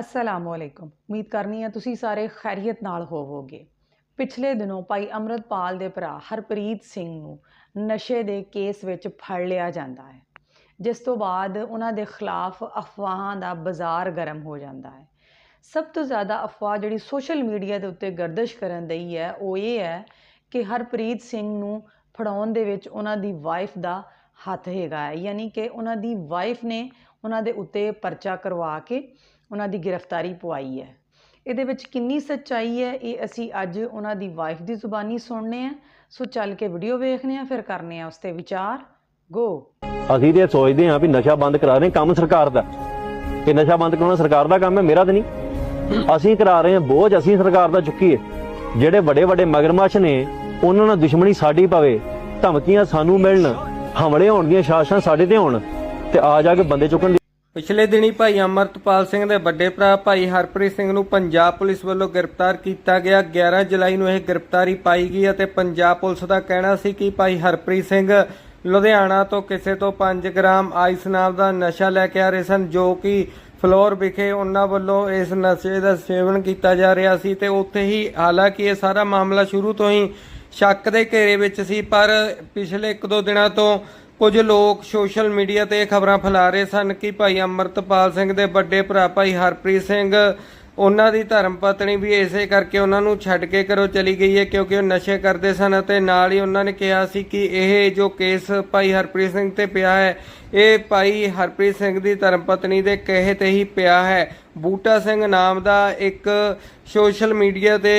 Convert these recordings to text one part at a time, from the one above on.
ਅਸਲਾਮੁਅਲੈਕੁਮ ਉਮੀਦ ਕਰਨੀ ਹੈ ਤੁਸੀਂ ਸਾਰੇ ਖੈਰੀਅਤ ਨਾਲ ਹੋਵੋਗੇ ਪਿਛਲੇ ਦਿਨੋਂ ਭਾਈ ਅਮਰਤਪਾਲ ਦੇ ਭਰਾ ਹਰਪ੍ਰੀਤ ਸਿੰਘ ਨੂੰ ਨਸ਼ੇ ਦੇ ਕੇਸ ਵਿੱਚ ਫੜ ਲਿਆ ਜਾਂਦਾ ਹੈ ਜਿਸ ਤੋਂ ਬਾਅਦ ਉਹਨਾਂ ਦੇ ਖਿਲਾਫ ਅਫਵਾਹਾਂ ਦਾ ਬਾਜ਼ਾਰ ਗਰਮ ਹੋ ਜਾਂਦਾ ਹੈ ਸਭ ਤੋਂ ਜ਼ਿਆਦਾ ਅਫਵਾਹ ਜਿਹੜੀ ਸੋਸ਼ਲ ਮੀਡੀਆ ਦੇ ਉੱਤੇ ਗਰਦਿਸ਼ ਕਰਨ ਦਈ ਹੈ ਉਹ ਇਹ ਹੈ ਕਿ ਹਰਪ੍ਰੀਤ ਸਿੰਘ ਨੂੰ ਫੜਾਉਣ ਦੇ ਵਿੱਚ ਉਹਨਾਂ ਦੀ ਵਾਈਫ ਦਾ ਹੱਥ ਹੈਗਾ ਹੈ ਯਾਨੀ ਕਿ ਉਹਨਾਂ ਦੀ ਵਾਈਫ ਨੇ ਉਹਨਾਂ ਦੇ ਉੱਤੇ ਪਰਚਾ ਕਰਵਾ ਕੇ ਉਹਨਾਂ ਦੀ ਗ੍ਰਿਫਤਾਰੀ ਪਵਾਈ ਹੈ। ਇਹਦੇ ਵਿੱਚ ਕਿੰਨੀ ਸੱਚਾਈ ਹੈ, ਇਹ ਅਸੀਂ ਅੱਜ ਉਹਨਾਂ ਦੀ ਵਾਈਫ ਦੀ ਜ਼ੁਬਾਨੀ ਸੁਣਨੇ ਆ। ਸੋ ਚੱਲ ਕੇ ਵੀਡੀਓ ਵੇਖਨੇ ਆ, ਫਿਰ ਕਰਨੇ ਆ ਉਸ ਤੇ ਵਿਚਾਰ। ਗੋ ਅਸੀਂ ਤੇ ਸੋਚਦੇ ਹਾਂ ਵੀ ਨਸ਼ਾ ਬੰਦ ਕਰਾ ਰਹੇ ਕੰਮ ਸਰਕਾਰ ਦਾ। ਇਹ ਨਸ਼ਾ ਬੰਦ ਕਰਾਉਣਾ ਸਰਕਾਰ ਦਾ ਕੰਮ ਹੈ, ਮੇਰਾ ਤਾਂ ਨਹੀਂ। ਅਸੀਂ ਕਰਾ ਰਹੇ ਹਾਂ ਬੋਝ, ਅਸੀਂ ਸਰਕਾਰ ਦਾ ਚੁੱਕੀਏ। ਜਿਹੜੇ ਵੱਡੇ ਵੱਡੇ ਮਗਰਮੱਛ ਨੇ, ਉਹਨਾਂ ਨਾਲ ਦੁਸ਼ਮਣੀ ਸਾਡੀ ਪਵੇ, ਧਮਕੀਆਂ ਸਾਨੂੰ ਮਿਲਣ, ਹਮਲੇ ਹੋਣ ਦੀਆਂ ਸ਼ਾਸਨਾਂ ਸਾਡੇ ਤੇ ਹੋਣ, ਤੇ ਆ ਜਾ ਕੇ ਬੰਦੇ ਚੁੱਕਣ ਦੀ ਪਿਛਲੇ ਦਿਨੀ ਭਾਈ ਅਮਰਤਪਾਲ ਸਿੰਘ ਦੇ ਵੱਡੇ ਭਰਾ ਭਾਈ ਹਰਪ੍ਰੀਤ ਸਿੰਘ ਨੂੰ ਪੰਜਾਬ ਪੁਲਿਸ ਵੱਲੋਂ ਗ੍ਰਿਫਤਾਰ ਕੀਤਾ ਗਿਆ। 11 ਜੁਲਾਈ ਨੂੰ ਇਹ ਗ੍ਰਿਫਤਾਰੀ ਪਾਈ ਗਈ ਅਤੇ ਪੰਜਾਬ ਪੁਲਿਸ ਦਾ ਕਹਿਣਾ ਸੀ ਕਿ ਭਾਈ ਹਰਪ੍ਰੀਤ ਸਿੰਘ ਲੁਧਿਆਣਾ ਤੋਂ ਕਿਸੇ ਤੋਂ 5 ਗ੍ਰਾਮ ਆਈਸ ਨਾਮ ਦਾ ਨਸ਼ਾ ਲੈ ਕੇ ਆ ਰਹੇ ਸਨ, ਜੋ ਕਿ ਫਲੋਰ ਵਿਖੇ ਉਹਨਾਂ ਵੱਲੋਂ ਇਸ ਨਸ਼ੇ ਦਾ ਸੇਵਨ ਕੀਤਾ ਜਾ ਰਿਹਾ ਸੀ ਤੇ ਉੱਥੇ ਹੀ ਹਾਲਾਂਕਿ ਇਹ ਸਾਰਾ ਮਾਮਲਾ ਸ਼ੁਰੂ ਤੋਂ ਹੀ ਸ਼ੱਕ ਦੇ ਘੇਰੇ ਵਿੱਚ ਸੀ, ਪਰ ਪਿਛਲੇ 1-2 ਦਿਨਾਂ ਤੋਂ ਕੁਝ ਲੋਕ ਸੋਸ਼ਲ ਮੀਡੀਆ ਤੇ ਖਬਰਾਂ ਫੈਲਾ ਰਹੇ ਸਨ ਕਿ ਭਾਈ ਅਮਰਤਪਾਲ ਸਿੰਘ ਦੇ ਵੱਡੇ ਭਰਾ ਭਾਈ ਹਰਪ੍ਰੀਤ ਸਿੰਘ ਉਹਨਾਂ ਦੀ ਧਰਮ ਪਤਨੀ ਵੀ ਇਸੇ ਕਰਕੇ ਉਹਨਾਂ ਨੂੰ ਛੱਡ ਕੇ ਘਰੋਂ ਚਲੀ ਗਈ ਹੈ ਕਿਉਂਕਿ ਉਹ ਨਸ਼ੇ ਕਰਦੇ ਸਨ ਅਤੇ ਨਾਲ ਹੀ ਉਹਨਾਂ ਨੇ ਕਿਹਾ ਸੀ ਕਿ ਇਹ ਜੋ ਕੇਸ ਭਾਈ ਹਰਪ੍ਰੀਤ ਸਿੰਘ ਤੇ ਪਿਆ ਹੈ, ਇਹ ਭਾਈ ਹਰਪ੍ਰੀਤ ਸਿੰਘ ਦੀ ਧਰਮ ਪਤਨੀ ਦੇ ਕਹੇ ਤੇ ਹੀ ਪਿਆ ਹੈ। ਬੂਟਾ ਸਿੰਘ ਨਾਮ ਦਾ ਇੱਕ ਸੋਸ਼ਲ ਮੀਡੀਆ ਤੇ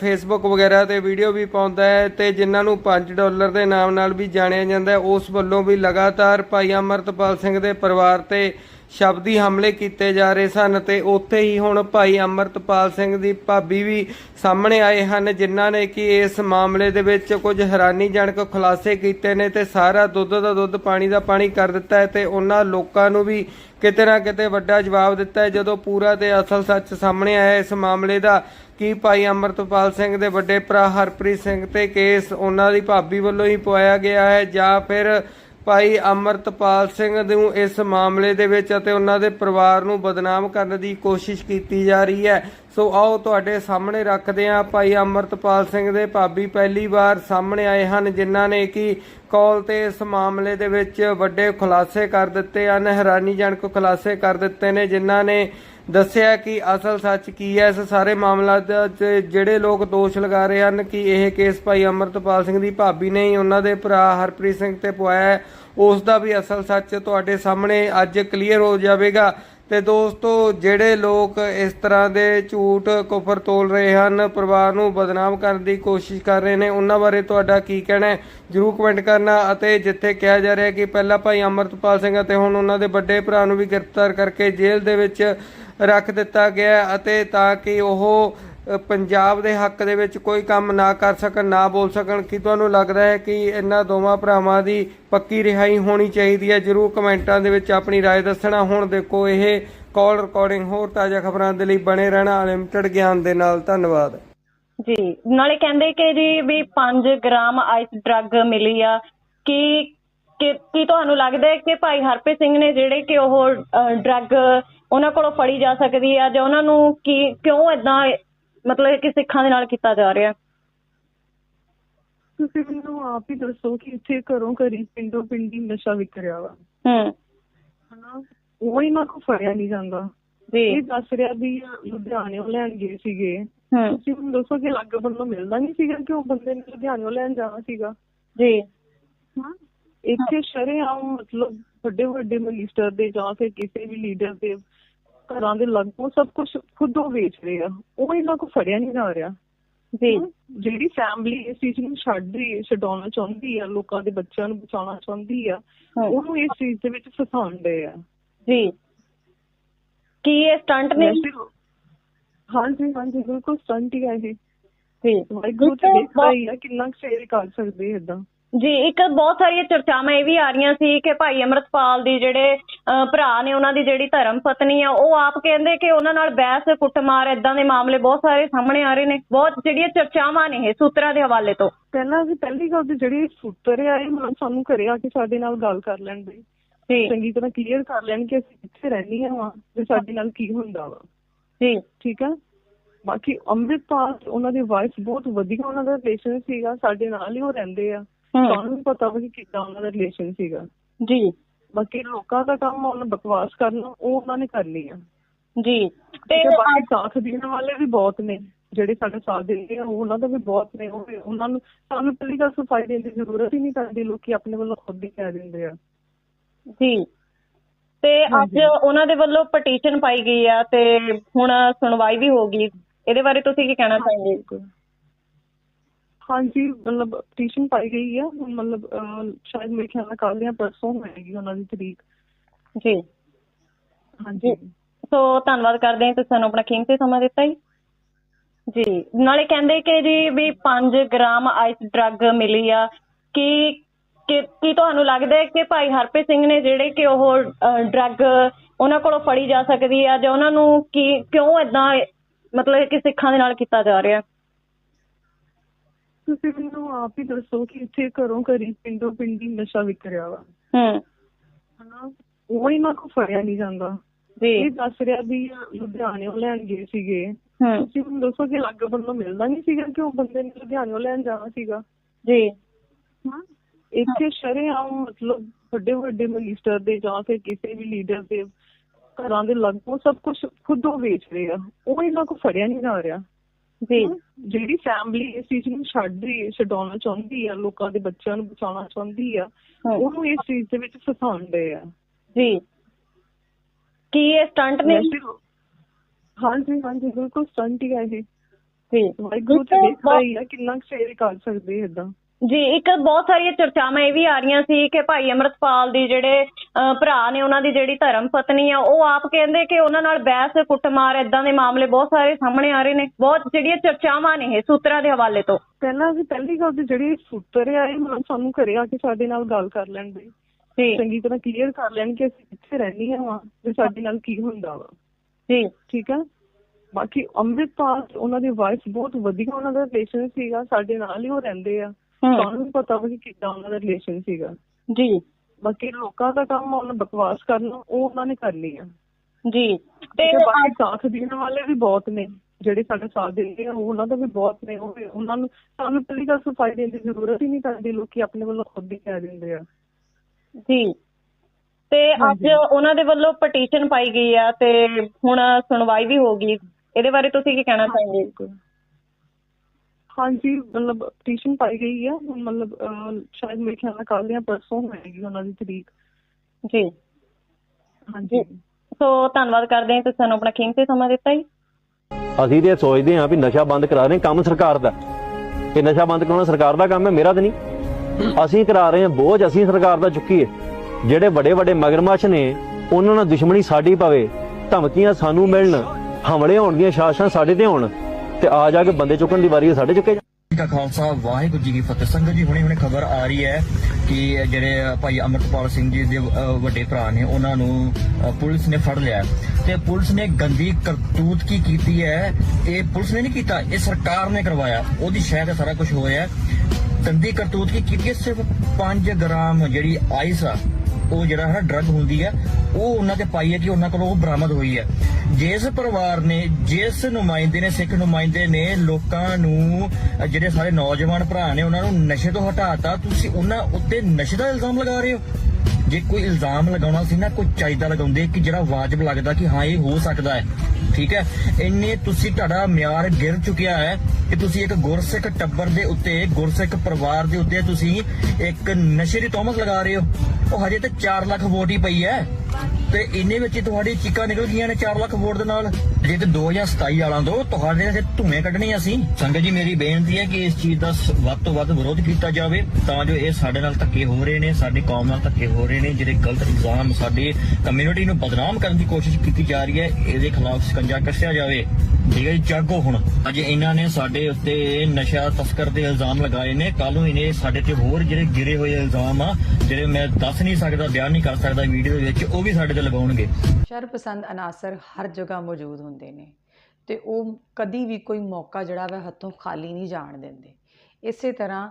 ਫੇਸਬੁੱਕ ਵਗੈਰਾ ਤੇ ਵੀਡੀਓ ਵੀ ਪਾਉਂਦਾ ਹੈ ਤੇ ਜਿਨ੍ਹਾਂ ਨੂੰ 5 ਡਾਲਰ ਦੇ ਨਾਮ ਨਾਲ ਵੀ ਜਾਣਿਆ ਜਾਂਦਾ ਹੈ, ਉਸ ਵੱਲੋਂ ਵੀ ਲਗਾਤਾਰ ਭਾਈ ਅਮਰਤਪਾਲ ਸਿੰਘ ਦੇ ਪਰਿਵਾਰ ਤੇ ਸ਼ਬਦੀ ਹਮਲੇ ਕੀਤੇ ਜਾ ਰਹੇ ਸਨ ਤੇ ਉੱਥੇ ਹੀ ਹੁਣ ਭਾਈ ਅਮਰਤਪਾਲ ਸਿੰਘ ਦੀ ਭਾਬੀ ਵੀ ਸਾਹਮਣੇ ਆਏ ਹਨ, ਜਿਨ੍ਹਾਂ ਨੇ ਕਿ ਇਸ ਮਾਮਲੇ ਦੇ ਵਿੱਚ ਕੁਝ ਹੈਰਾਨੀਜਨਕ ਖੁਲਾਸੇ ਕੀਤੇ ਨੇ ਤੇ ਸਾਰਾ ਦੁੱਧ ਦਾ ਦੁੱਧ, ਪਾਣੀ ਦਾ ਪਾਣੀ ਕਰ ਦਿੱਤਾ ਹੈ ਤੇ ਉਹਨਾਂ ਲੋਕਾਂ ਨੂੰ ਵੀ ਕਿਤੇ ਨਾ ਕਿਤੇ ਵੱਡਾ ਜਵਾਬ ਦਿੱਤਾ ਜਦੋਂ ਪੂਰਾ ਤੇ ਅਸਲ ਸੱਚ ਸਾਹਮਣੇ ਆਇਆ, ਇਸ ਮਾਮਲੇ ਦਾ ਕਿ ਭਾਈ ਅਮਰਤਪਾਲ ਸਿੰਘ ਦੇ ਵੱਡੇ ਭਰਾ ਹਰਪ੍ਰੀਤ ਸਿੰਘ ਤੇ ਕੇਸ ਉਹਨਾਂ ਦੀ ਭਾਬੀ ਵੱਲੋਂ ਹੀ ਪਵਾਇਆ ਗਿਆ ਹੈ ਜਾਂ ਫਿਰ ਭਾਈ ਅਮਰਤਪਾਲ ਸਿੰਘ ਨੂੰ ਇਸ ਮਾਮਲੇ ਦੇ ਵਿੱਚ ਅਤੇ ਉਹਨਾਂ ਦੇ ਪਰਿਵਾਰ ਨੂੰ ਬਦਨਾਮ ਕਰਨ ਦੀ ਕੋਸ਼ਿਸ਼ ਕੀਤੀ ਜਾ ਰਹੀ ਹੈ। ਸੋ ਆਓ ਤੁਹਾਡੇ ਸਾਹਮਣੇ ਰੱਖਦੇ ਹਾਂ ਭਾਈ ਅਮਰਤਪਾਲ ਸਿੰਘ ਦੇ ਭਾਬੀ ਪਹਿਲੀ ਵਾਰ ਸਾਹਮਣੇ ਆਏ ਹਨ, ਜਿਨ੍ਹਾਂ ਨੇ ਕਿ ਕਾਲ ਤੇ ਇਸ ਮਾਮਲੇ ਦੇ ਵਿੱਚ ਵੱਡੇ ਖੁਲਾਸੇ ਕਰ ਦਿੱਤੇ ਹਨ, ਹੈਰਾਨੀਜਨਕ ਖੁਲਾਸੇ ਕਰ ਦਿੱਤੇ ਨੇ, ਜਿਨ੍ਹਾਂ ਨੇ ਦੱਸਿਆ ਕਿ ਅਸਲ ਸੱਚ ਕੀ ਹੈ? ਇਸ ਸਾਰੇ ਮਾਮਲਾ ਦੇ ਜਿਹੜੇ ਲੋਕ ਦੋਸ਼ ਲਗਾ ਰਹੇ ਹਨ ਕਿ ਇਹ ਕੇਸ ਭਾਈ ਅਮਰਤਪਾਲ ਸਿੰਘ ਦੀ ਭਾਬੀ ਨੇ ਹੀ ਉਹਨਾਂ ਦੇ ਭਰਾ ਹਰਪ੍ਰੀਤ ਸਿੰਘ ਤੇ ਪਵਾਇਆ ਹੈ, ਉਸ ਦਾ ਵੀ ਅਸਲ ਸੱਚ ਤੁਹਾਡੇ ਸਾਹਮਣੇ ਅੱਜ ਕਲੀਅਰ ਹੋ ਜਾਵੇਗਾ। ਤੇ ਦੋਸਤੋ, ਜਿਹੜੇ ਲੋਕ ਇਸ ਤਰ੍ਹਾਂ ਦੇ ਝੂਠ, ਕੁਫਰ ਤੋਲ ਰਹੇ ਹਨ, ਪਰਿਵਾਰ ਨੂੰ ਬਦਨਾਮ ਕਰਨ ਦੀ ਕੋਸ਼ਿਸ਼ ਕਰ ਰਹੇ ਨੇ, ਉਹਨਾਂ ਬਾਰੇ ਤੁਹਾਡਾ ਕੀ ਕਹਿਣਾ ਹੈ? ਜਰੂਰ ਕਮੈਂਟ ਕਰਨਾ ਅਤੇ ਜਿੱਥੇ ਕਿਹਾ ਜਾ ਰਿਹਾ ਕਿ ਪਹਿਲਾਂ ਭਾਈ ਅਮਰਤਪਾਲ ਸਿੰਘ ਅਤੇ ਹੁਣ ਉਹਨਾਂ ਦੇ ਵੱਡੇ ਭਰਾ ਨੂੰ ਵੀ ਗ੍ਰਿਫਤਾਰ ਕਰਕੇ ਜੇਲ੍ਹ ਦੇ ਵਿੱਚ ਰੱਖ ਦਿੱਤਾ ਗਿਆ ਅਤੇ ਤਾਂ ਕਿ ਉਹ ਪੰਜਾਬ ਦੇ ਹੱਕ ਦੇ ਵਿੱਚ ਕੋਈ ਕੰਮ ਨਾ ਕਰ ਸਕਣ ਨਾ ਬੋਲ ਸਕਣ ਕੀ ਤੁਹਾਨੂੰ ਲੱਗਦਾ ਹੈ ਕਿ ਇਹਨਾਂ ਦੋਵਾਂ ਭਰਾਵਾਂ ਦੀ ਪੱਕੀ ਰਿਹਾਈ ਹੋਣੀ ਚਾਹੀਦੀ ਹੈ ਜਰੂਰ ਕਮੈਂਟਾਂ ਦੇ ਵਿੱਚ ਆਪਣੀ رائے ਦੱਸਣਾ ਹੁਣ ਦੇਖੋ ਇਹ ਕਾਲ ਰਿਕਾਰਡਿੰਗ ਹੋਰ ਤਾਜ਼ਾ ਖਬਰਾਂ ਦੇ ਲਈ ਬਣੇ ਰਹਿਣਾ ਅਨਲਿਮਟਿਡ ਗਿਆਨ ਦੇ ਨਾਲ ਧੰਨਵਾਦ ਜੀ ਨਾਲੇ ਕਹਿੰਦੇ ਕਿ ਜੀ ਵੀ 5 ਗ੍ਰਾਮ ਆਈਸ ਡਰੱਗ ਮਿਲੀ ਆ ਕੀ ਕੀ ਕੀ ਤੁਹਾਨੂੰ ਲੱਗਦਾ ਹੈ ਕਿ ਭਾਈ ਹਰਪ੍ਰੀਤ ਸਿੰਘ ਨੇ ਜਿਹੜੇ ਕਿ ਉਹ ਡਰੱਗ ਉਹਨਾਂ ਕੋਲੋਂ ਫੜੀ ਜਾ ਸਕਦੀ ਆ ਜਾਂ ਉਹਨਾਂ ਨੂੰ ਕੀ ਕਿਉਂ ਇਦਾਂ ਮਤਲਬ ਕਿ ਸਿੱਖਾਂ ਦੇ ਨਾਲ ਕੀਤਾ ਜਾ ਰਿਹਾ। ਤੁਸੀਂ ਮੈਨੂੰ ਆਪ ਹੀ ਦੱਸੋ ਕਿ ਇੱਥੇ ਘਰੋਂ ਘਰੀ ਪਿੰਡੋਂ ਪਿੰਡੀ ਨਸ਼ਾ ਵਿਕ ਰਿਹਾ ਵਾ। ਹੂੰ। ਹਨਾ? ਉਹ ਇਹਨਾਂ ਕੋ ਫੜਿਆ ਨਹੀਂ ਜਾਂਦਾ। ਜੀ। ਇਹ ਦੱਸ ਰਿਹਾ ਵੀ ਲੁਧਿਆਣਿਓਂ ਲੈਣ ਗਏ ਸੀਗੇ। ਹੂੰ। ਤੁਸੀਂ ਮੈਨੂੰ ਦੱਸੋ ਕਿ ਲੱਗ ਬੰਨੋਂ ਮਿਲਦਾ ਨਹੀਂ ਸੀਗਾ ਕਿ ਉਹ ਬੰਦੇ ਨੇ ਲੁਧਿਆਣਿਓਂ ਲੈਣ ਜਾਣਾ ਸੀਗਾ। ਜੀ। ਹਾਂ ਇੱਥੇ ਸ਼ਰੇਆਮ ਮਤਲਬ ਵੱਡੇ ਵੱਡੇ ਮਿਨਿਸਟਰ ਦੇ ਜਾਂ ਫਿਰ ਕਿਸੇ ਵੀ ਲੀਡਰ ਦੇ ਘਰਾਂ ਦੇ ਲੱਗੋ ਸਭ ਕੁਝ ਖੁਦ ਉਹ ਵੇਚ ਰਹੇ ਆ। ਉਹ ਇਹਨਾਂ ਕੋ ਫੜਿਆ ਨਹੀਂ ਜਾ ਰਿਹਾ। ਜੀ। ਜਿਹੜੀ ਫੈਮਿਲੀ ਇਸ ਚੀਜ਼ ਨੂੰ ਛੱਡ ਰਹੀ ਛਡਾਉਣਾ ਚਾਹੁੰਦੀ ਆ ਲੋਕਾਂ ਦੇ ਬੱਚਿਆਂ ਨੂੰ ਬਚਾਉਣਾ ਚਾਹੁੰਦੀ ਆ। ਉਹਨੂੰ ਇਸ ਚੀਜ਼ ਦੇ ਵਿੱਚ ਫਸਾਉਂਦੇ ਆ। ਜੀ। ਕੀ ਇਹ ਸਟੰਟ ਨੇ? ਹਾਂਜੀ ਹਾਂਜੀ ਬਿਲਕੁਲ ਸਟੰਟ ਹੀ ਹੈ ਇਹ। ਜੀ। ਵਾਹਿਗੁਰੂ ਤੇ ਦੇਖਦਾ ਹੀ ਆ ਕਿੰਨਾ ਸੇਰ ਕਰ ਸਕਦੇ ਇਦਾਂ ਜੀ ਇੱਕ ਬਹੁਤ ਸਾਰੀਆਂ ਚਰਚਾਵਾਂ ਇਹ ਵੀ ਆ ਰਹੀਆਂ ਸੀ ਕਿ ਭਾਈ ਅਮਰਤਪਾਲ ਦੀ ਜਿਹੜੇ ਭਰਾ ਨੇ ਉਹਨਾਂ ਦੀ ਜਿਹੜੀ ਧਰਮ ਪਤਨੀ ਆ ਉਹ ਆਪ ਕਹਿੰਦੇ ਕਿ ਉਹਨਾਂ ਨਾਲ ਬਹਿਸ ਕੁੱਟਮਾਰ ਇਦਾਂ ਦੇ ਮਾਮਲੇ ਬਹੁਤ ਸਾਰੇ ਸਾਹਮਣੇ ਆ ਰਹੇ ਨੇ। ਬਹੁਤ ਜਿਹੜੀਆਂ ਚਰਚਾਵਾਂ ਨੇ ਇਹ ਸੂਤਰਾਂ ਦੇ ਹਵਾਲੇ ਤੋਂ। ਪਹਿਲਾਂ ਵੀ ਪਹਿਲੀ ਗੱਲ ਤੇ ਜਿਹੜੀ ਸੂਤਰ ਆ ਇਹ ਮਤਲਬ ਸਾਨੂੰ ਘਰੇ ਆ ਕੇ ਸਾਡੇ ਨਾਲ ਗੱਲ ਕਰ ਲੈਣ ਦੇ। ਜੀ। ਚੰਗੀ ਤਰ੍ਹਾਂ ਕਲੀਅਰ ਕਰ ਲੈਣ ਕਿ ਅਸੀਂ ਕਿੱਥੇ ਰਹਿੰਦੀਆਂ ਵਾਂ ਤੇ ਸਾਡੇ ਨਾਲ ਕੀ ਹੁੰਦਾ ਵਾ। ਜੀ। ਠੀਕ ਹੈ ਬਾਕੀ ਅੰਮ੍ਰਿਤਪਾਲ ਉਹਨਾਂ ਦੀ ਵਾਈਫ ਬਹੁਤ ਵਧੀਆ ਉਹਨਾਂ ਦਾ ਰਿਲੇਸ਼ਨ ਸੀਗਾ ਸਾਡੇ ਨਾਲ ਹੀ ਉਹ ਰਹਿੰਦੇ ਆ। ਹੂੰ। ਤੁਹਾਨੂੰ ਵੀ ਪਤਾ ਵਾ ਕਿ ਕਿੱਦਾਂ ਉਹਨਾਂ ਦਾ ਰਿਲੇਸ਼ਨ ਸੀਗਾ। ਜੀ। ਬਾਕੀ ਲੋਕਾਂ ਦਾ ਕੰਮ ਉਹਨਾਂ ਬਕਵਾਸ ਕਰਨਾ ਉਹ ਉਹਨਾਂ ਨੇ ਕਰਨੀ ਆ ਜੀ। ਤੇ ਬਾਕੀ ਸਾਥ ਦੇਣ ਵਾਲੇ ਵੀ ਬਹੁਤ ਨੇ ਜਿਹੜੇ ਸਾਡਾ ਸਾਥ ਦਿੰਦੇ ਆ ਉਹ ਉਹਨਾਂ ਦਾ ਵੀ ਬਹੁਤ ਨੇ। ਉਹ ਉਹਨਾਂ ਨੂੰ ਸਾਨੂੰ ਪਹਿਲੀ ਗੱਲ ਸਫ਼ਾਈ ਦੇਣ ਦੀ ਜ਼ਰੂਰਤ ਹੀ ਨਹੀਂ ਪੈਂਦੀ ਲੋਕੀ ਆਪਣੇ ਵੱਲੋਂ ਖੁਦ ਹੀ ਕਹਿ ਦਿੰਦੇ ਆ। ਜੀ। ਤੇ ਅੱਜ ਉਹਨਾਂ ਦੇ ਵੱਲੋਂ ਪਟੀਸ਼ਨ ਪਾਈ ਗਈ ਆ ਤੇ ਹੁਣ ਸੁਣਵਾਈ ਵੀ ਹੋ ਗਈ। ਇਹਦੇ ਬਾਰੇ ਤੁਸੀਂ ਕੀ ਕਹਿਣਾ ਚਾਹੋਗੇ? ਹਾਂਜੀ ਮਤਲਬ ਪਟੀਸ਼ਨ ਪਾਈ ਗਈ ਆ ਹੁਣ ਮਤਲਬ ਅਹ, ਸ਼ਾਇਦ ਮੇਰੇ ਖਿਆਲ ਨਾਲ ਕੱਲ੍ਹ ਜਾਂ ਪਰਸੋਂ ਹੋਏਗੀ ਉਹਨਾਂ ਦੀ ਤਰੀਕ। ਜੀ। ਹਾਂਜੀ। ਸੋ ਧੰਨਵਾਦ ਕਰਦੇ ਹਾਂ ਤੁਸੀਂ ਸਾਨੂੰ ਆਪਣਾ ਕੀਮਤੀ ਸਮਾਂ ਦਿੱਤਾ ਜੀ। ਜੀ। ਨਾਲੇ ਕਹਿੰਦੇ ਕਿ ਜੀ ਵੀ 5 ਗ੍ਰਾਮ ਆਈਸ ਡਰੱਗ ਮਿਲੀ ਆ। ਕੀ ਕੀ ਕੀ ਤੁਹਾਨੂੰ ਲੱਗਦਾ ਹੈ ਕਿ ਭਾਈ ਹਰਪ੍ਰੀਤ ਸਿੰਘ ਨੇ ਜਿਹੜੇ ਕਿ ਉਹ ਡਰੱਗ ਉਹਨਾਂ ਕੋਲੋਂ ਫੜੀ ਜਾ ਸਕਦੀ ਆ ਜਾਂ ਉਹਨਾਂ ਨੂੰ ਕੀ ਕਿਉਂ ਇਦਾਂ ਮਤਲਬ ਕਿ ਸਿੱਖਾਂ ਦੇ ਨਾਲ ਕੀਤਾ ਜਾ ਰਿਹਾ? ਤੁਸੀਂ ਮੈਨੂੰ ਆਪ ਹੀ ਦੱਸੋ ਕਿ ਇੱਥੇ ਘਰੋਂ ਘਰੀ ਪਿੰਡੋਂ ਪਿੰਡੀ ਨਸ਼ਾ ਵਿਕ ਰਿਹਾ ਵਾ। ਹੂੰ। ਹਨਾ? ਉਹ ਇਹਨਾਂ ਕੋ ਫੜਿਆ ਨਹੀਂ ਜਾਂਦਾ। ਜੀ। ਇਹ ਦੱਸ ਰਿਹਾ ਵੀ ਲੁਧਿਆਣੇੋਂ ਲੈਣ ਗਏ ਸੀਗੇ। ਤੁਸੀਂ ਮੈਨੂੰ ਦੱਸੋ ਕਿ ਲੱਗ ਬੰਨੋਂ ਮਿਲਦਾ ਨਹੀਂ ਸੀਗਾ ਕਿ ਉਹ ਬੰਦੇ ਨੇ ਲੁਧਿਆਣੇੋਂ ਲੈਣ ਜਾਣਾ ਸੀਗਾ? ਜੀ। ਹਾਂ ਇੱਥੇ ਸ਼ਰੇਆਮ ਮਤਲਬ ਵੱਡੇ ਵੱਡੇ ਮਿਨਿਸਟਰ ਦੇ ਜਾਂ ਫਿਰ ਕਿਸੇ ਵੀ ਲੀਡਰ ਦੇ ਘਰਾਂ ਦੇ ਲੱਗੋ ਸਭ ਕੁਝ ਖੁਦ ਉਹ ਵੇਚ ਰਹੇ ਆ। ਉਹ ਇਹਨਾਂ ਕੋ ਫੜਿਆ ਨਹੀਂ ਜਾ ਰਿਹਾ। ਜੀ ਜਿਹੜੀ ਫੈਮਿਲੀ ਇਸ ਚੀਜ਼ ਨੂੰ ਛੱਡ ਰਹੀ ਹੈ ਛਡਾਉਣਾ ਚਾਹੁੰਦੀ ਆ ਲੋਕਾਂ ਦੇ ਬੱਚਿਆਂ ਨੂੰ ਬਚਾਉਣਾ ਚਾਹੁੰਦੀ ਆ। ਉਹਨੂੰ ਇਸ ਚੀਜ਼ ਦੇ ਵਿੱਚ ਫਸਾਉਣ ਦੇ ਆ। ਜੀ। ਕੀ ਇਹ ਸਟੰਟ ਨੇ? ਹਾਂਜੀ ਹਾਂਜੀ ਬਿਲਕੁਲ ਸਟੰਟ ਹੀ ਹੈ ਇਹ। ਜੀ। ਵਾਹਿਗੁਰੂ ਤੇ ਦੇਖਦਾ ਹੀ ਆ ਕਿੰਨਾ ਕੁ ਕਰ ਸਕਦੇ ਇਦਾਂ ਜੀ ਇੱਕ ਬਹੁਤ ਸਾਰੀਆਂ ਚਰਚਾਵਾਂ ਇਹ ਵੀ ਆ ਰਹੀਆਂ ਸੀ ਕਿ ਭਾਈ ਅਮਰਤਪਾਲ ਦੀ ਜਿਹੜੇ ਭਰਾ ਨੇ ਉਹਨਾਂ ਦੀ ਜਿਹੜੀ ਧਰਮ ਪਤਨੀ ਆ ਉਹ ਆਪ ਕਹਿੰਦੇ ਕਿ ਉਹਨਾਂ ਨਾਲ ਬਹਿਸ ਕੁੱਟਮਾਰ ਇਦਾਂ ਦੇ ਮਾਮਲੇ ਬਹੁਤ ਸਾਰੇ ਸਾਹਮਣੇ ਆ ਰਹੇ ਨੇ। ਬਹੁਤ ਜਿਹੜੀਆਂ ਚਰਚਾਵਾਂ ਨੇ ਇਹ ਸੂਤਰਾਂ ਦੇ ਹਵਾਲੇ ਤੋਂ। ਪਹਿਲਾਂ ਵੀ ਪਹਿਲੀ ਗੱਲ ਤੇ ਜਿਹੜੇ ਸੂਤਰ ਆਏ ਮਤਲਬ ਸਾਨੂੰ ਘਰੇ ਆ ਕੇ ਸਾਡੇ ਨਾਲ ਗੱਲ ਕਰ ਲੈਣ ਦੇ। ਜੀ। ਚੰਗੀ ਤਰ੍ਹਾਂ ਕਲੀਅਰ ਕਰ ਲੈਣ ਕਿ ਅਸੀਂ ਕਿੱਥੇ ਰਹਿੰਦੀਆਂ ਵਾਂ ਤੇ ਸਾਡੇ ਨਾਲ ਕੀ ਹੁੰਦਾ ਵਾ। ਜੀ। ਠੀਕ ਹੈ ਬਾਕੀ ਅੰਮ੍ਰਿਤਪਾਲ ਉਹਨਾਂ ਦੀ ਵਾਈਫ ਬਹੁਤ ਵਧੀਆ ਉਹਨਾਂ ਦਾ ਰਿਲੇਸ਼ਨ ਸੀਗਾ ਸਾਡੇ ਨਾਲ ਹੀ ਉਹ ਰਹਿੰਦੇ ਆ। ਹੂੰ ਤੁਹਾਨੂੰ ਪਤਾ ਵਾ ਕਿ ਕਿੱਦਾਂ ਉਹਨਾਂ ਦਾ ਰਿਲੇਸ਼ਨ ਸੀਗਾ। ਜੀ। ਬਾਕੀ ਲੋਕਾਂ ਦਾ ਕੰਮ ਉਹਨਾਂ ਬਕਵਾਸ ਕਰਨਾ ਉਹ ਉਹਨਾਂ ਨੇ ਕਰਨੀ ਆ ਜੀ। ਤੇ ਬਾਕੀ ਸਾਥ ਦੇਣ ਵਾਲੇ ਵੀ ਬਹੁਤ ਨੇ ਜਿਹੜੇ ਸਾਡਾ ਸਾਥ ਦਿੰਦੇ ਆ ਉਹ ਉਹਨਾਂ ਦਾ ਵੀ ਬਹੁਤ ਨੇ। ਉਹ ਉਹਨਾਂ ਨੂੰ ਸਾਨੂੰ ਪਹਿਲੀ ਗੱਲ ਸਫ਼ਾਈ ਦੇਣ ਦੀ ਜ਼ਰੂਰਤ ਹੀ ਨਹੀਂ ਪੈਂਦੀ ਲੋਕੀ ਆਪਣੇ ਵੱਲੋਂ ਖੁਦ ਹੀ ਕਹਿ ਦਿੰਦੇ ਆ। ਜੀ। ਤੇ ਅੱਜ ਉਹਨਾਂ ਦੇ ਵੱਲੋਂ ਪਟੀਸ਼ਨ ਪਾਈ ਗਈ ਆ ਤੇ ਹੁਣ ਸੁਣਵਾਈ ਵੀ ਹੋ ਗਈ। ਇਹਦੇ ਬਾਰੇ ਤੁਸੀਂ ਕੀ ਕਹਿਣਾ ਚਾਹੋਗੇ? ਹਾਂਜੀ ਮਤਲਬ ਪਟੀਸ਼ਨ ਪਾਈ ਗਈ ਆ। ਹੁਣ ਮਤਲਬ ਅਹ, ਸ਼ਾਇਦ ਮੇਰੇ ਖਿਆਲ ਨਾਲ ਕੱਲ੍ਹ ਜਾਂ ਪਰਸੋਂ ਹੋਏਗੀ ਉਹਨਾਂ ਦੀ ਤਰੀਕ। ਜੀ। ਹਾਂਜੀ। ਸੋ ਧੰਨਵਾਦ ਕਰਦੇ ਹਾਂ ਤੁਸੀਂ ਸਾਨੂੰ ਆਪਣਾ ਕੀਮਤੀ ਸਮਾਂ ਦਿੱਤਾ ਜੀ। ਅਸੀਂ ਤੇ ਇਹ ਸੋਚਦੇ ਹਾਂ ਵੀ ਨਸ਼ਾ ਬੰਦ ਕਰਾ ਰਹੇ ਹਾਂ, ਕੰਮ ਸਰਕਾਰ ਦਾ। ਇਹ ਨਸ਼ਾ ਬੰਦ ਕਰਾਉਣਾ ਸਰਕਾਰ ਦਾ ਕੰਮ ਹੈ ਮੇਰਾ ਤਾਂ ਨਹੀਂ। ਅਸੀਂ ਕਰਾ ਰਹੇ ਹਾਂ ਬੋਝ ਅਸੀਂ ਸਰਕਾਰ ਦਾ ਚੁੱਕੀਏ। ਜਿਹੜੇ ਵੱਡੇ ਵੱਡੇ ਮਗਰਮੱਛ ਨੇ ਉਹਨਾਂ ਨਾਲ ਦੁਸ਼ਮਣੀ ਸਾਡੀ ਪਵੇ। ਧਮਕੀਆਂ ਸਾਨੂੰ ਮਿਲਣ ਹਮਲੇ ਹੋਣ ਦੀਆਂ ਸ਼ਾਸਾਂ ਸਾਡੇ ਤੇ ਹੋਣ। ਤੇ ਆ ਜਾ ਕੇ ਬੰਦੇ ਚੁੱਕਣ ਦੀ ਵਾਰੀ ਸਾਡੇ ਚੁੱਕੇ ਕਾ ਖਾਲਸਾ ਵਾਹਿਗੁਰੂ ਜੀ ਕੀ ਫਤਿਹ। ਸੰਗਤ ਜੀ, ਹੁਣੇ ਹੁਣੇ ਖਬਰ ਆ ਰਹੀ ਹੈ ਕਿ ਜਿਹੜੇ ਭਾਈ ਅਮਰਪਾਲ ਸਿੰਘ ਜੀ ਦੇ ਵੱਡੇ ਭਰਾ ਨੇ, ਉਹਨਾਂ ਨੂੰ ਪੁਲਿਸ ਨੇ ਫੜ ਲਿਆ। ਤੇ ਪੁਲਿਸ ਨੇ ਗੰਦੀ ਕਰਤੂਤ ਕੀ ਕੀਤੀ ਹੈ? ਇਹ ਪੁਲਿਸ ਨੇ ਨਹੀਂ ਕੀਤਾ, ਇਹ ਸਰਕਾਰ ਨੇ ਕਰਵਾਇਆ। ਉਹਦੀ ਸ਼ਾਇਦ ਸਾਰਾ ਕੁਝ ਹੋਇਆ। ਗੰਦੀ ਕਰਤੂਤ ਕੀ ਕੀਤੀ ਸਿਰਫ 5 ਗ੍ਰਾਮ ਜਿਹੜੀ ਆਈਸ ਆ ਉਹ ਜਿਹੜਾ ਹੈ ਡਰਗ ਹੁੰਦੀ ਹੈ, ਉਹ ਉਹਨਾਂ ਤੇ ਪਾਈ ਹੈ ਕਿ ਉਹਨਾਂ ਕੋਲੋਂ ਉਹ ਬਰਾਮਦ ਹੋਈ ਹੈ। ਜਿਸ ਪਰਿਵਾਰ ਨੇ, ਜਿਸ ਨੁਮਾਇੰਦੇ ਨੇ, ਸਿੱਖ ਨੁਮਾਇੰਦੇ ਨੇ ਲੋਕਾਂ ਨੂੰ, ਜਿਹੜੇ ਸਾਰੇ ਨੌਜਵਾਨ ਭਰਾ ਨੇ, ਉਹਨਾਂ ਨੂੰ ਨਸ਼ੇ ਤੋਂ ਹਟਾਤਾ, ਤੁਸੀਂ ਉਹਨਾਂ ਉੱਤੇ ਨਸ਼ੇ ਦਾ ਇਲਜ਼ਾਮ ਲਗਾ ਰਹੇ ਹੋ? ਜੇ ਕੋਈ ਇਲਜ਼ਾਮ ਲਗਾਉਣਾ ਸੀ ਨਾ, ਕੋਈ ਚਾਹੀਦਾ ਲਗਾਉਂਦੇ ਕਿ ਜਿਹੜਾ ਵਾਜਬ ਲੱਗਦਾ ਕਿ ਹਾਂ, ਇਹ ਹੋ ਸਕਦਾ ਹੈ। ਠੀਕ ਹੈ? ਇੰਨੇ ਤੁਸੀਂ ਤੁਹਾਡਾ ਮਿਆਰ ਗਿਰ ਚੁੱਕਿਆ ਹੈ ਕਿ ਤੁਸੀਂ ਇੱਕ ਗੁਰਸਿੱਖ ਟੱਬਰ ਦੇ ਉੱਤੇ, ਗੁਰਸਿੱਖ ਪਰਿਵਾਰ ਦੇ ਉੱਤੇ ਤੁਸੀਂ ਇੱਕ ਨਸ਼ੇ ਦੀ ਤੋਮਸ ਲਗਾ ਰਹੇ ਹੋ। ਉਹ ਹਜੇ ਤੇ 4 ਲੱਖ ਵੋਟ ਹੀ ਪਈ ਹੈ। ਤੇ ਇੰਨੇ ਵਿੱਚ ਤੁਹਾਡੀ ਚੀਕਾਂ ਨਿਕਲ ਗਈਆਂ ਨੇ 4 ਲੱਖ ਵੋਟ ਦੇ ਨਾਲ। ਜੇ ਤੇ 2027 ਵਾਲਾਂ ਤੋਂ ਤੁਹਾਡੇ ਤੇ ਧੂਏ ਕੱਢਣੇ ਅਸੀਂ। ਸੰਗਤ ਜੀ, ਮੇਰੀ ਬੇਨਤੀ ਹੈ ਕਿ ਇਸ ਚੀਜ਼ ਦਾ ਵੱਧ ਤੋਂ ਵੱਧ ਵਿਰੋਧ ਕੀਤਾ ਜਾਵੇ, ਤਾਂ ਜੋ ਇਹ ਸਾਡੇ ਨਾਲ ਧੱਕੇ ਹੋ ਰਹੇ ਨੇ, ਸਾਡੀ ਕੌਮ ਨਾਲ ਧੱਕੇ ਹੋ ਰਹੇ ਨੇ, ਜਿਹੜੇ ਗਲਤ ਇਲਜ਼ਾਮ ਸਾਡੀ ਕਮਿਊਨਿਟੀ ਨੂੰ ਬਦਨਾਮ ਕਰਨ ਦੀ ਕੋਸ਼ਿਸ਼ ਕੀਤੀ ਜਾ ਰਹੀ ਹੈ, ਇਹਦੇ ਖਿਲਾਫ ਸਕੰਜਾ ਕੱਸਿਆ ਜਾਵੇ। ਠੀਕ ਹੈ ਜੀ, ਜਾਗੋ ਹੁਣ। ਅੱਜ ਇਹਨਾਂ ਨੇ ਸਾਡੇ ਉੱਤੇ ਨਸ਼ਾ ਤਸਕਰ ਦੇ ਇਲਜ਼ਾਮ ਲਗਾਏ ਨੇ ਕੱਲ ਨੂੰ ਇਹਨੇ ਸਾਡੇ ਤੇ ਹੋਰ ਜਿਹੜੇ ਗਿਰੇ ਹੋਏ ਇਲਜ਼ਾਮ ਆ ਜਿਹੜੇ ਮੈਂ ਦੱਸ ਨਹੀਂ ਸਕਦਾ, ਬਿਆਨ ਨਹੀਂ ਕਰ ਸਕਦਾ ਵੀਡੀਓ ਦੇ ਵਿੱਚ, ਉਹ ਵੀ ਸਾਡੇ ਤੇ ਲਗਾਉਣਗੇ। ਸ਼ਰਪਸੰਦ ਅਨਾਸਰ ਹਰ ਜਗ੍ਹਾ ਮੌਜੂਦ ਹੁੰਦੇ ਨੇ ਤੇ ਉਹ ਕਦੀ ਵੀ ਕੋਈ ਮੌਕਾ ਜਿਹੜਾ ਵਾ ਹੱਥੋਂ ਖਾਲੀ ਨਹੀਂ ਜਾਣ ਦਿੰਦੇ। ਇਸੇ ਤਰ੍ਹਾਂ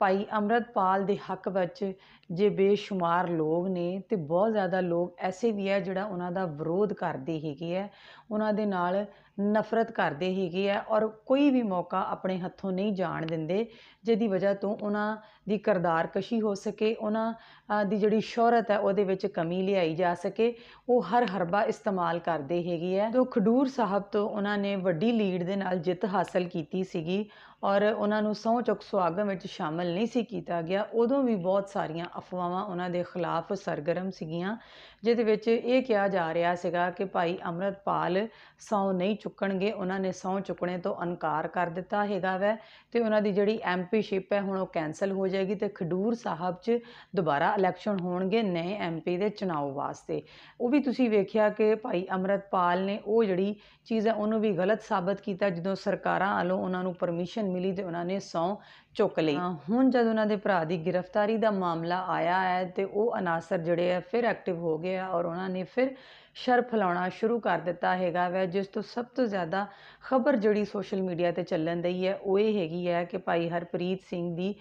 ਭਾਈ ਅੰਮ੍ਰਿਤਪਾਲ ਦੇ ਹੱਕ ਵਿੱਚ ਜੇ ਬੇਸ਼ੁਮਾਰ ਲੋਕ ਨੇ ਤੇ ਬਹੁਤ ਜ਼ਿਆਦਾ ਲੋਕ ਐਸੇ ਵੀ ਹੈ ਜਿਹੜਾ ਉਹਨਾਂ ਦਾ ਵਿਰੋਧ ਕਰਦੇ ਹੈਗੇ ਹੈ ਉਹਨਾਂ ਦੇ ਨਾਲ ਨਫ਼ਰਤ ਕਰਦੇ ਹੈਗੇ ਹੈ ਔਰ ਕੋਈ ਵੀ ਮੌਕਾ ਆਪਣੇ ਹੱਥੋਂ ਨਹੀਂ ਜਾਣ ਦਿੰਦੇ, ਜਿਹਦੀ ਵਜ੍ਹਾ ਤੋਂ ਉਹਨਾਂ ਦੀ ਕਰਦਾਰਕਸ਼ੀ ਹੋ ਸਕੇ, ਉਹਨਾਂ ਦੀ ਜਿਹੜੀ ਸ਼ੋਹਰਤ ਹੈ ਉਹਦੇ ਵਿੱਚ ਕਮੀ ਲਿਆਈ ਜਾ ਸਕੇ, ਉਹ ਹਰ ਹਰਬਾ ਇਸਤੇਮਾਲ ਕਰਦੇ ਹੈਗੇ ਹੈ ਜੋ ਖਡੂਰ ਸਾਹਿਬ ਤੋਂ ਉਹਨਾਂ ਨੇ ਵੱਡੀ ਲੀਡ ਦੇ ਨਾਲ ਜਿੱਤ ਹਾਸਲ ਕੀਤੀ ਸੀਗੀ ਔਰ ਉਹਨਾਂ ਨੂੰ ਸਹੁੰ ਚੁੱਕ ਸੁਆਗਮ ਵਿੱਚ ਸ਼ਾਮਲ ਨਹੀਂ ਸੀ ਕੀਤਾ ਗਿਆ, ਉਦੋਂ ਵੀ ਬਹੁਤ ਸਾਰੀਆਂ ਅਫਵਾਹਾਂ ਉਹਨਾਂ ਦੇ ਖਿਲਾਫ ਸਰਗਰਮ ਸੀਗੀਆਂ, ਜਿਹਦੇ ਵਿੱਚ ਇਹ ਕਿਹਾ ਜਾ ਰਿਹਾ ਸੀਗਾ ਕਿ ਭਾਈ ਅੰਮ੍ਰਿਤਪਾਲ ਸਹੁੰ ਨਹੀਂ ਚੁੱਕਣਗੇ, ਉਹਨਾਂ ਨੇ ਸਹੁੰ ਚੁੱਕਣੇ ਤੋਂ ਇਨਕਾਰ ਕਰ ਦਿੱਤਾ ਹੈਗਾ ਵੈ ਤੇ ਉਹਨਾਂ ਦੀ ਜਿਹੜੀ ਐਮਪੀਸ਼ਿਪ ਹੈ ਹੁਣ ਉਹ ਕੈਨਸਲ ਹੋ ਜਾਏਗੀ ਤੇ ਖਡੂਰ ਸਾਹਿਬ 'ਚ ਦੁਬਾਰਾ ਇਲੈਕਸ਼ਨ ਹੋਣਗੇ ਨਏ ਐਮਪੀ ਦੇ ਚੁਣਾਵ ਵਾਸਤੇ। ਉਹ ਵੀ ਤੁਸੀਂ ਵੇਖਿਆ ਕਿ ਭਾਈ ਅੰਮ੍ਰਿਤਪਾਲ ਨੇ ਉਹ ਜਿਹੜੀ ਚੀਜ਼ ਹੈ ਉਹਨੂੰ ਵੀ ਗਲਤ ਸਾਬਤ ਕੀਤਾ, ਜਦੋਂ ਸਰਕਾਰਾਂ ਵੱਲੋਂ ਉਹਨਾਂ ਨੂੰ ਪਰਮਿਸ਼ਨ ਮਿਲੀ ਤੇ ਉਹਨਾਂ ਨੇ ਸਹੁੰ ਚੁੱਕ ਲਈ। ਹੁਣ ਜਦ ਉਹਨਾਂ ਦੇ ਭਰਾ ਦੀ ਗ੍ਰਿਫਤਾਰੀ ਦਾ ਮਾਮਲਾ ਆਇਆ ਹੈ ਤੇ ਉਹ ਅਨਾਸਰ ਜਿਹੜੇ ਆ ਫਿਰ ਐਕਟਿਵ ਹੋ ਗਏ ਆ ਔਰ ਉਹਨਾਂ ਨੇ ਫਿਰ ਸ਼ਰ ਫੈਲਾਉਣਾ ਸ਼ੁਰੂ ਕਰ ਦਿੱਤਾ ਹੈਗਾ ਵੈ, ਜਿਸ ਤੋਂ ਸਭ ਤੋਂ ਜ਼ਿਆਦਾ ਖਬਰ ਜਿਹੜੀ ਸੋਸ਼ਲ ਮੀਡੀਆ ਤੇ ਚੱਲਣ ਦਈ ਹੈ, ਉਹ ਇਹ ਹੈਗੀ ਹੈ ਕਿ ਭਾਈ ਹਰਪ੍ਰੀਤ ਸਿੰਘ ਦੀ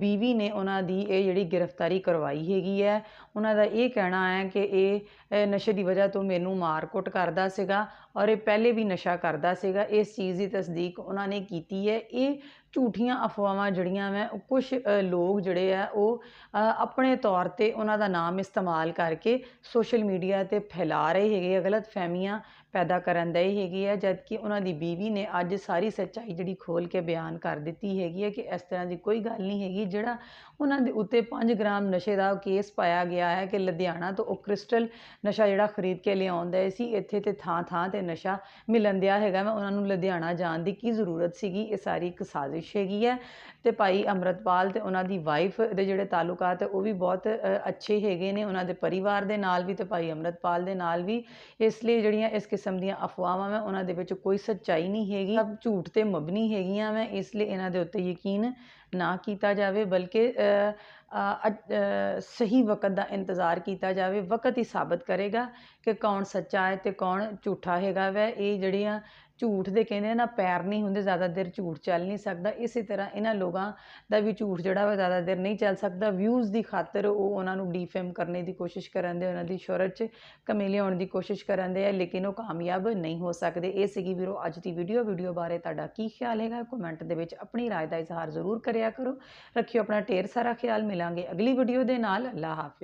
ਬੀਵੀ ਨੇ ਉਹਨਾਂ ਦੀ ਇਹ ਜਿਹੜੀ ਗ੍ਰਿਫਤਾਰੀ ਕਰਵਾਈ ਹੈਗੀ ਹੈ। ਉਹਨਾਂ ਦਾ ਇਹ ਕਹਿਣਾ ਹੈ ਕਿ ਇਹ ਨਸ਼ੇ ਦੀ ਵਜ੍ਹਾ ਤੋਂ ਮੈਨੂੰ ਮਾਰ-ਕੁੱਟ ਕਰਦਾ ਸੀਗਾ ਔਰ ਇਹ ਪਹਿਲੇ ਵੀ ਨਸ਼ਾ ਕਰਦਾ ਸੀਗਾ। ਇਸ ਚੀਜ਼ ਦੀ ਤਸਦੀਕ ਉਹਨਾਂ ਨੇ ਕੀਤੀ ਹੈ। ਇਹ ਝੂਠੀਆਂ ਅਫਵਾਹਾਂ ਜਿਹੜੀਆਂ ਵੈ ਕੁਝ ਲੋਕ ਜਿਹੜੇ ਆ, ਉਹ ਆਪਣੇ ਤੌਰ ਤੇ ਉਹਨਾਂ ਦਾ ਨਾਮ ਇਸਤੇਮਾਲ ਕਰਕੇ ਸੋਸ਼ਲ ਮੀਡੀਆ ਤੇ ਫੈਲਾ ਰਹੇ ਹੈਗੇ ਆ ਗਲਤ ਫਹਿਮੀਆਂ ਪੈਦਾ ਕਰਨ ਦੇ ਹੈਗੇ ਆ ਜਦ ਕਿ ਉਹਨਾਂ ਦੀ ਬੀਵੀ ਨੇ ਅੱਜ ਸਾਰੀ ਸੱਚਾਈ ਜਿਹੜੀ ਖੋਲ ਕੇ ਬਿਆਨ ਕਰ ਦਿੱਤੀ ਹੈਗੀ ਹੈ ਕਿ ਇਸ ਤਰ੍ਹਾਂ ਦੀ ਕੋਈ ਗੱਲ ਨਹੀਂ ਹੈਗੀ, ਜਿਹੜਾ ਉਹਨਾਂ ਦੇ ਉੱਤੇ 5 ਗ੍ਰਾਮ ਨਸ਼ੇ ਦਾ ਕੇਸ ਪਾਇਆ ਗਿਆ ਹੈ ਕਿ ਲੁਧਿਆਣਾ ਤੋਂ ਉਹ ਕ੍ਰਿਸਟਲ ਨਸ਼ਾ ਜਿਹੜਾ ਖਰੀਦ ਕੇ ਲਿਆਉਂਦਾ ਸੀ, ਇੱਥੇ ਤੇ ਥਾਂ ਥਾਂ ਤੇ ਨਸ਼ਾ ਮਿਲਣ ਦਿਆ ਹੈਗਾ, ਮੈਂ ਉਹਨਾਂ ਨੂੰ ਲੁਧਿਆਣਾ ਜਾਣ ਦੀ ਕੀ ਜ਼ਰੂਰਤ ਸੀਗੀ, ਇਹ ਸਾਰੀ ਇੱਕ ਸਾਜ਼ਿਸ਼ ਹੈਗੀ ਹੈ। ਤੇ ਭਾਈ ਅੰਮ੍ਰਿਤਪਾਲ ਤੇ ਉਹਨਾਂ ਦੀ ਵਾਈਫ ਦੇ ਜਿਹੜੇ ਤਾਲੁਕਾਤ ਉਹ ਵੀ ਬਹੁਤ ਅੱਛੇ ਹੈਗੇ ਨੇ, ਉਹਨਾਂ ਦੇ ਪਰਿਵਾਰ ਦੇ ਨਾਲ ਵੀ ਤੇ ਭਾਈ ਅੰਮ੍ਰਿਤਪਾਲ ਦੇ ਨਾਲ ਵੀ ਇਸ ਲਈ ਜਿਹੜੀਆਂ ਇਸ ਕਿਸਮ ਦੀਆਂ ਅਫਵਾਹਾਂ ਮੈਂ ਉਹਨਾਂ ਦੇ ਵਿੱਚ ਕੋਈ ਸੱਚਾਈ ਨਹੀਂ ਹੈਗੀ ਸਭ ਝੂਠ ਤੇ ਮਬਨੀ ਹੈਗੀਆਂ ਮੈਂ ਇਸ ਲਈ ਇਹਨਾਂ ਦੇ ਉੱਤੇ ਯਕੀਨ ਨਾ ਕੀਤਾ ਜਾਵੇ ਬਲਕਿ ਸਹੀ ਵਕਤ ਦਾ ਇੰਤਜ਼ਾਰ ਕੀਤਾ ਜਾਵੇ ਵਕਤ ਹੀ ਸਾਬਤ ਕਰੇਗਾ ਕਿ ਕੌਣ ਸੱਚਾ ਹੈ ਤੇ ਕੌਣ ਝੂਠਾ ਹੈਗਾ ਵੈ। ਇਹ ਜਿਹੜੀਆਂ ਝੂਠ ਦੇ ਕਹਿੰਦੇ ਆ ਨਾ ਪੈਰ ਨਹੀਂ ਹੁੰਦੇ ਜ਼ਿਆਦਾ ਦੇਰ ਝੂਠ ਚੱਲ ਨਹੀਂ ਸਕਦਾ ਇਸੇ ਤਰ੍ਹਾਂ ਇਹਨਾਂ ਲੋਕਾਂ ਦਾ ਵੀ ਝੂਠ ਜਿਹੜਾ ਵਾ ਜ਼ਿਆਦਾ ਦੇਰ ਨਹੀਂ ਚੱਲ ਸਕਦਾ ਵਿਊਜ਼ ਦੀ ਖਾਤਰ ਉਹ ਉਹਨਾਂ ਨੂੰ ਡੀਫੇਮ ਕਰਨੇ ਦੀ ਕੋਸ਼ਿਸ਼ ਕਰਨ ਦੇ ਉਹਨਾਂ ਦੀ ਸ਼ੋਹਰਤ 'ਚ ਕਮੀ ਲਿਆਉਣ ਦੀ ਕੋਸ਼ਿਸ਼ ਕਰਨ ਦੇ ਆ ਲੇਕਿਨ ਉਹ ਕਾਮਯਾਬ ਨਹੀਂ ਹੋ ਸਕਦੇ ਇਹ ਸੀਗੀ ਵੀਰੋ ਅੱਜ ਦੀ ਵੀਡੀਓ ਵੀਡੀਓ ਬਾਰੇ ਤੁਹਾਡਾ ਕੀ ਖਿਆਲ ਹੈਗਾ ਕਮੈਂਟ ਦੇ ਵਿੱਚ ਆਪਣੀ رائے ਦਾ ਇਜ਼ਹਾਰ ਜ਼ਰੂਰ ਕਰਿਆ ਕਰੋ ਰੱਖਿਓ ਆਪਣਾ ਢੇਰ ਸਾਰਾ ਖਿਆਲ ਮਿਲਾਂਗੇ ਅਗਲੀ ਵੀਡੀਓ ਦੇ ਨਾਲ ਅੱਲਾ ਹਾਫਿਜ਼